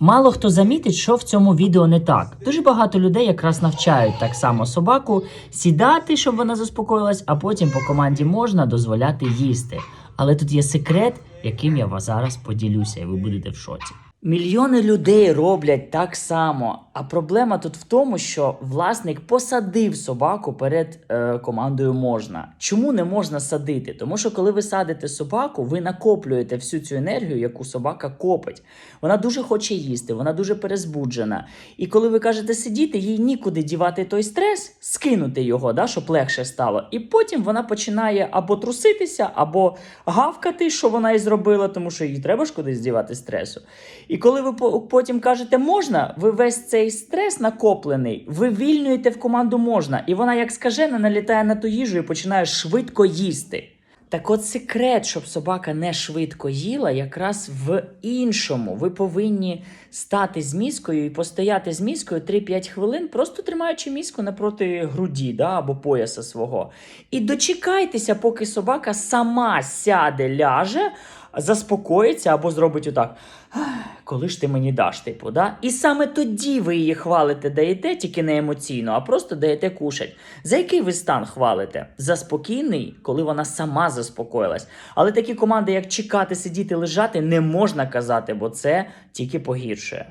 Мало хто замітить, що в цьому відео не так. Дуже багато людей якраз навчають так само собаку сідати, щоб вона заспокоїлась, а потім по команді можна дозволяти їсти. Але тут є секрет, яким я вас зараз поділюся, і ви будете в шоці. Мільйони людей роблять так само. А проблема тут в тому, що власник посадив собаку перед е, командою можна. Чому не можна садити? Тому що коли ви садите собаку, ви накоплюєте всю цю енергію, яку собака копить. Вона дуже хоче їсти, вона дуже перезбуджена. І коли ви кажете сидіти, їй нікуди дівати той стрес, скинути його, да, щоб легше стало. І потім вона починає або труситися, або гавкати, що вона і зробила, тому що їй треба ж кудись дівати стресу. І коли ви потім кажете можна, ви весь цей стрес накоплений, ви вільнюєте в команду можна, і вона, як скажена, налітає на ту їжу і починає швидко їсти. Так от секрет, щоб собака не швидко їла, якраз в іншому. Ви повинні стати з міскою і постояти з міскою 3-5 хвилин, просто тримаючи міску напроти груді да, або пояса свого. І дочекайтеся, поки собака сама сяде, ляже, заспокоїться або зробить отак. «Ах, Коли ж ти мені даш, типу, да? І саме тоді ви її хвалите, даєте, тільки не емоційно, а просто даєте кушать. За який ви стан хвалите? За спокійний, коли вона сама заспокоїлась. Але такі команди, як чекати, сидіти, лежати, не можна казати, бо це тільки погіршує.